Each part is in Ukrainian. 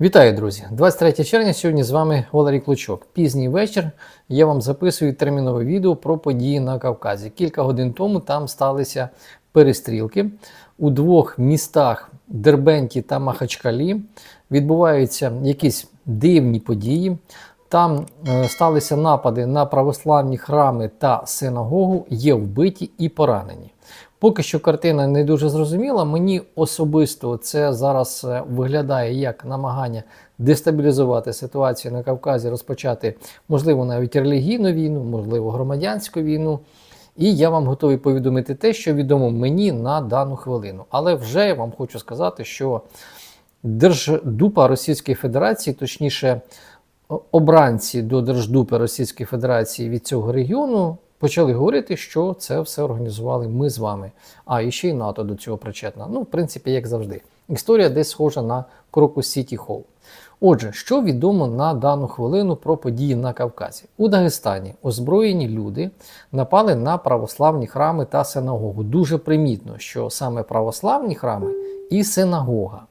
Вітаю, друзі! 23 червня. Сьогодні з вами Валерій Клочок. Пізній вечір. Я вам записую термінове відео про події на Кавказі. Кілька годин тому там сталися перестрілки у двох містах Дербенті та Махачкалі. Відбуваються якісь дивні події. Там е, сталися напади на православні храми та синагогу, є вбиті і поранені. Поки що картина не дуже зрозуміла. Мені особисто це зараз е, виглядає як намагання дестабілізувати ситуацію на Кавказі, розпочати, можливо, навіть релігійну війну, можливо, громадянську війну. І я вам готовий повідомити те, що відомо мені на дану хвилину. Але вже я вам хочу сказати, що Держдупа Російської Федерації, точніше, обранці до Держдупи Російської Федерації від цього регіону почали говорити, що це все організували ми з вами. А і ще й НАТО до цього причетна. Ну, в принципі, як завжди. Історія десь схожа на Крокус Сіті Холл. Отже, що відомо на дану хвилину про події на Кавказі? У Дагестані озброєні люди напали на православні храми та синагогу. Дуже примітно, що саме православні храми і синагога.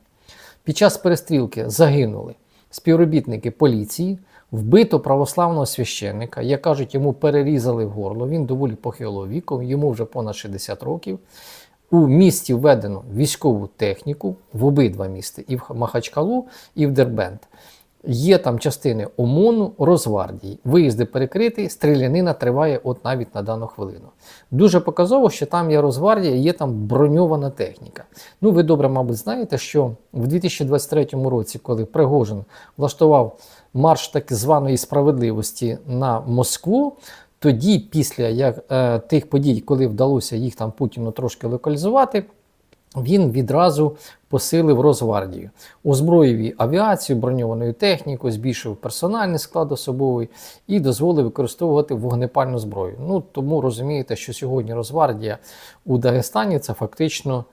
Під час перестрілки загинули співробітники поліції, вбито православного священника, як кажуть, йому перерізали в горло. Він доволі похилого віку, йому вже понад 60 років. У місті введено військову техніку в обидва міста, і в Махачкалу, і в Дербент. Є там частини ОМОНу, Росгвардії. Виїзди перекриті, стрілянина триває от навіть на дану хвилину. Дуже показово, що там є Росгвардія, є там броньована техніка. Ну, ви добре, мабуть, знаєте, що в 2023 році, коли Пригожин влаштував марш так званої справедливості на Москву, тоді, після як, е, тих подій, коли вдалося їх там Путіну трошки локалізувати, він відразу посилив Росгвардію, озброїв авіацію, броньованою технікою, збільшив персональний склад особовий і дозволив використовувати вогнепальну зброю. Ну тому розумієте, що сьогодні Росгвардія у Дагестані це фактично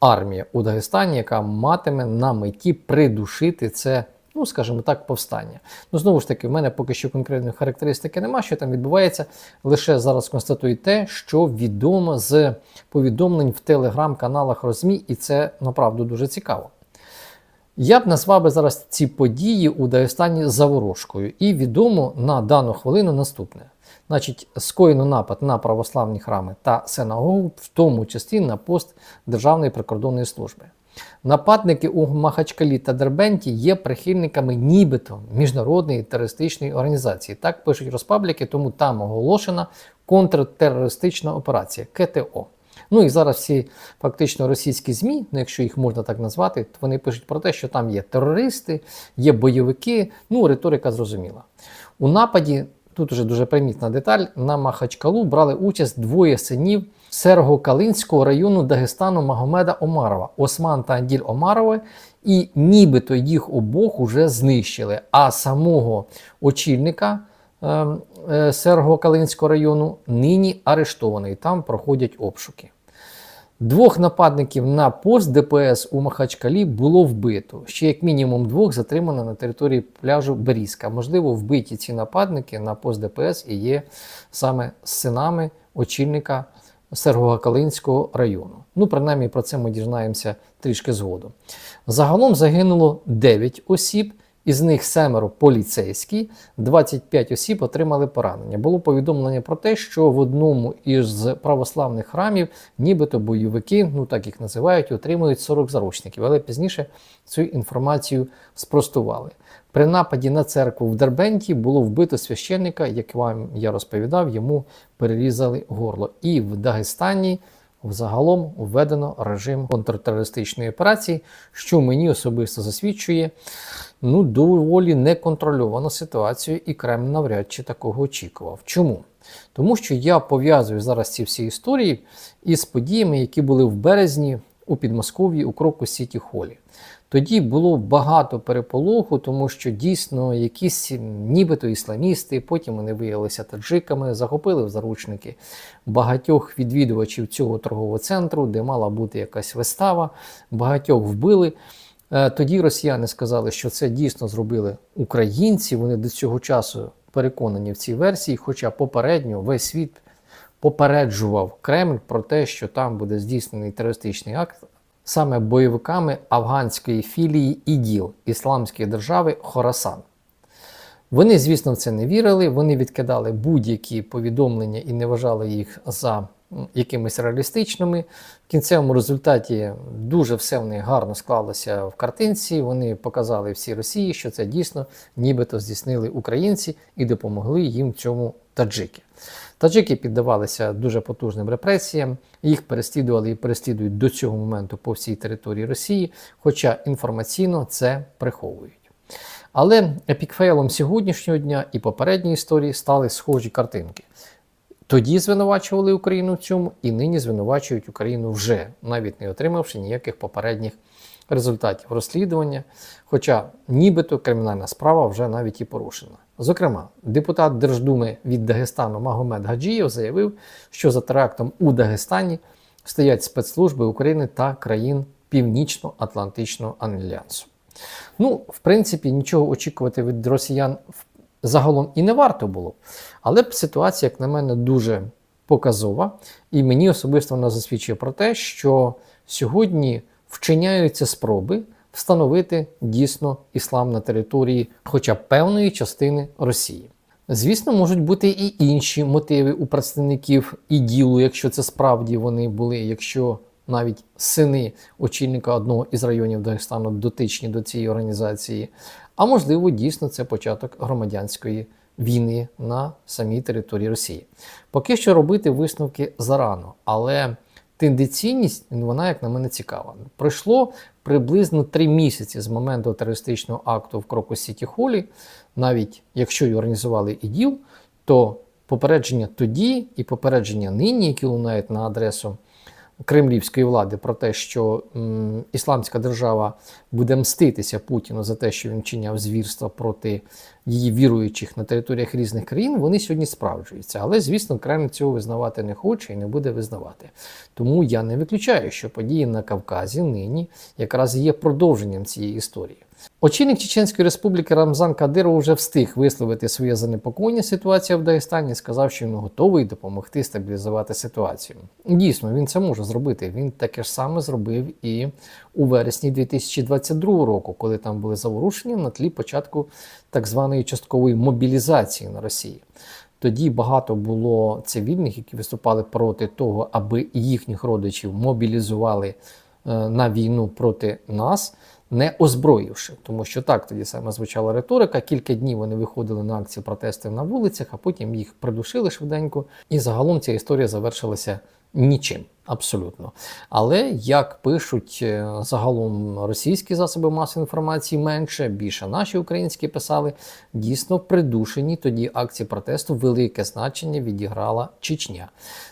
армія у Дагестані, яка матиме на меті придушити це ну, скажімо так, повстання. Ну, знову ж таки, в мене поки що конкретної характеристики немає, що там відбувається. Лише зараз констатую те, що відомо з повідомлень в телеграм-каналах Розмі, і це направду дуже цікаво. Я б назвав би зараз ці події у Дагестані заворожкою, і відомо на дану хвилину наступне. Значить, скоєно напад на православні храми та синагогу, в тому числі на пост Державної прикордонної служби. Нападники у Махачкалі та Дербенті є прихильниками нібито міжнародної терористичної організації. Так пишуть розпабліки, тому там оголошена контртерористична операція КТО. Ну і зараз всі фактично російські ЗМІ, ну якщо їх можна так назвати, то вони пишуть про те, що там є терористи, є бойовики. Ну, риторика зрозуміла. У нападі, тут уже дуже примітна деталь, на Махачкалу брали участь двоє синів. Серго-Калинського району Дагестану Магомеда Омарова, Осман та Анділь Омарова, і нібито їх обох уже знищили. А самого очільника е, е, Серго-Калинського району нині арештований. Там проходять обшуки. Двох нападників на пост ДПС у Махачкалі було вбито. Ще як мінімум двох затримано на території пляжу Берізка. Можливо, вбиті ці нападники на пост ДПС і є саме синами очільника. Серго-Калинського району. Ну, принаймні, про це ми дізнаємося трішки згодом. Загалом загинуло 9 осіб, із них семеро поліцейські, 25 осіб отримали поранення. Було повідомлення про те, що в одному із православних храмів, нібито бойовики, ну так їх називають, отримують 40 заручників, але пізніше цю інформацію спростували. При нападі на церкву в Дербенті було вбито священника, як вам я розповідав, йому перерізали горло. І в Дагестані взагалом введено режим контртерористичної операції, що мені особисто засвідчує ну, доволі неконтрольовану ситуацію, і Кремль навряд чи такого очікував. Чому? Тому що я пов'язую зараз ці всі історії із подіями, які були в березні у Підмосков'ї у Кроку Сіті Холі. Тоді було багато переполоху, тому що дійсно якісь нібито ісламісти, потім вони виявилися таджиками, захопили в заручники багатьох відвідувачів цього торгового центру, де мала бути якась вистава, багатьох вбили. Е, тоді росіяни сказали, що це дійсно зробили українці. Вони до цього часу переконані в цій версії, хоча попередньо весь світ попереджував Кремль про те, що там буде здійснений терористичний акт саме бойовиками афганської філії ІДІЛ Ісламської держави Хорасан. Вони, звісно, в це не вірили, вони відкидали будь-які повідомлення і не вважали їх за якимись реалістичними. В кінцевому результаті дуже все в них гарно склалося в картинці. Вони показали всій Росії, що це дійсно нібито здійснили українці і допомогли їм в цьому таджики. Таджики піддавалися дуже потужним репресіям, їх переслідували і переслідують до цього моменту по всій території Росії, хоча інформаційно це приховують. Але епікфейлом сьогоднішнього дня і попередньої історії стали схожі картинки. Тоді звинувачували Україну в цьому, і нині звинувачують Україну вже, навіть не отримавши ніяких попередніх результатів розслідування. Хоча нібито кримінальна справа вже навіть і порушена. Зокрема, депутат Держдуми від Дагестану Магомед Гаджієв заявив, що за терактом у Дагестані стоять спецслужби України та країн Північно-Атлантичного альянсу. Ну, в принципі, нічого очікувати від росіян в- загалом і не варто було. Але ситуація, як на мене, дуже показова, і мені особисто вона засвідчує про те, що сьогодні вчиняються спроби встановити дійсно іслам на території хоча б певної частини Росії. Звісно, можуть бути і інші мотиви у представників іділу, якщо це справді вони були, якщо навіть сини очільника одного із районів Дагестану дотичні до цієї організації. А можливо, дійсно це початок громадянської війни на самій території Росії. Поки що робити висновки зарано, але тенденційність вона, як на мене, цікава. Пройшло приблизно три місяці з моменту терористичного акту в Крокус Сіті Холі. Навіть якщо й організували іділ, то попередження тоді і попередження нині, які лунають на адресу кремлівської влади про те, що м, ісламська держава буде мститися Путіну за те, що він чиняв звірства проти її віруючих на територіях різних країн, вони сьогодні справджуються. Але, звісно, Кремль цього визнавати не хоче і не буде визнавати. Тому я не виключаю, що події на Кавказі нині якраз є продовженням цієї історії. Очільник Чеченської республіки Рамзан Кадиров вже встиг висловити своє занепокоєння ситуації в Дагестані, сказав, що він готовий допомогти стабілізувати ситуацію. Дійсно, він це може зробити. Він таке ж саме зробив і у вересні 2022 року, коли там були заворушення на тлі початку так званої часткової мобілізації на Росії. Тоді багато було цивільних, які виступали проти того, аби їхніх родичів мобілізували е, на війну проти нас, не озброївши. Тому що так тоді саме звучала риторика. Кілька днів вони виходили на акції протестів на вулицях, а потім їх придушили швиденько. І загалом ця історія завершилася нічим. Абсолютно. Але як пишуть е, загалом російські засоби масової інформації менше, більше наші українські писали, дійсно придушені тоді акції протесту велике значення відіграла Чечня.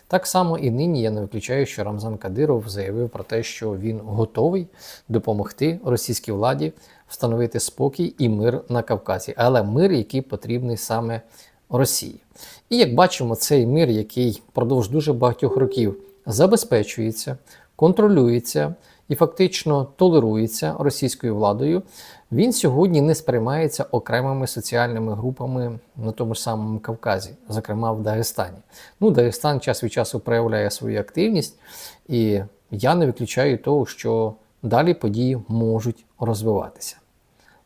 Так само і нині я не виключаю, що Рамзан Кадиров заявив про те, що він готовий допомогти російській владі встановити спокій і мир на Кавказі, але мир, який потрібний саме Росії. І як бачимо, цей мир, який впродовж дуже багатьох років забезпечується, контролюється і фактично толерується російською владою, він сьогодні не сприймається окремими соціальними групами на тому ж самому Кавказі, зокрема в Дагестані. Ну, Дагестан час від часу проявляє свою активність, і я не виключаю того, що далі події можуть розвиватися.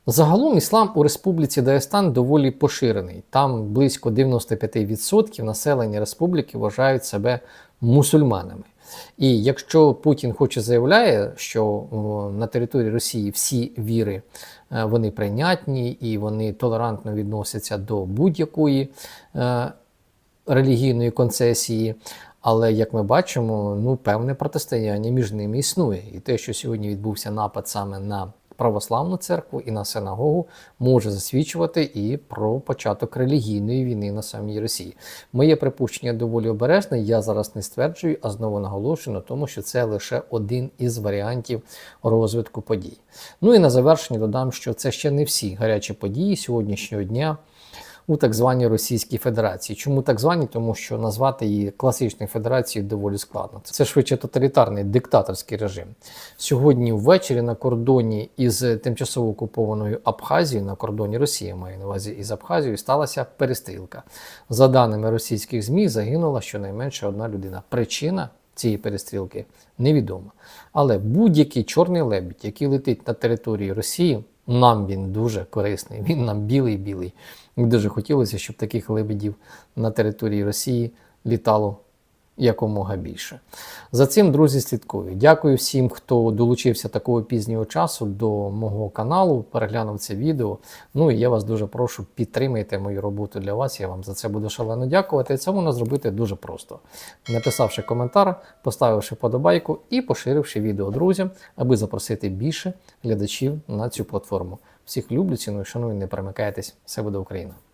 Загалом іслам у Республіці Дагестан доволі поширений. Там близько 95% населення республіки вважають себе мусульманами. І якщо Путін хоче заявляє, що на території Росії всі віри е, вони прийнятні і вони толерантно відносяться до будь-якої е, релігійної концесії. Але як ми бачимо, ну певне протистояння між ними існує. І те, що сьогодні відбувся напад саме на православну церкву і на синагогу, може засвідчувати і про початок релігійної війни на самій Росії. Моє припущення доволі обережне. Я зараз не стверджую, а знову наголошую на тому, що це лише один із варіантів розвитку подій. Ну і на завершення додам, що це ще не всі гарячі події сьогоднішнього дня у так званій Російській Федерації. Чому так звані? Тому що назвати її класичною федерацією доволі складно. Це швидше тоталітарний диктаторський режим. Сьогодні ввечері на кордоні із тимчасово окупованою Абхазією, на кордоні Росії маю на увазі із Абхазією, сталася перестрілка. За даними російських ЗМІ, загинула щонайменше одна людина. Причина цієї перестрілки, невідомо. Але будь-який чорний лебідь, який летить на території Росії, нам він дуже корисний. Він нам білий-білий. Дуже хотілося, щоб таких лебедів на території Росії літало якомога більше. За цим, друзі, слідкую. Дякую всім, хто долучився такого пізнього часу до мого каналу, переглянув це відео. Ну і я вас дуже прошу, підтримайте мою роботу для вас. Я вам за це буду шалено дякувати. Це можна зробити дуже просто. Написавши коментар, поставивши подобайку і поширивши відео друзям, аби запросити більше глядачів на цю платформу. Всіх люблю, ціную, шаную, не перемикайтесь. Все буде Україна!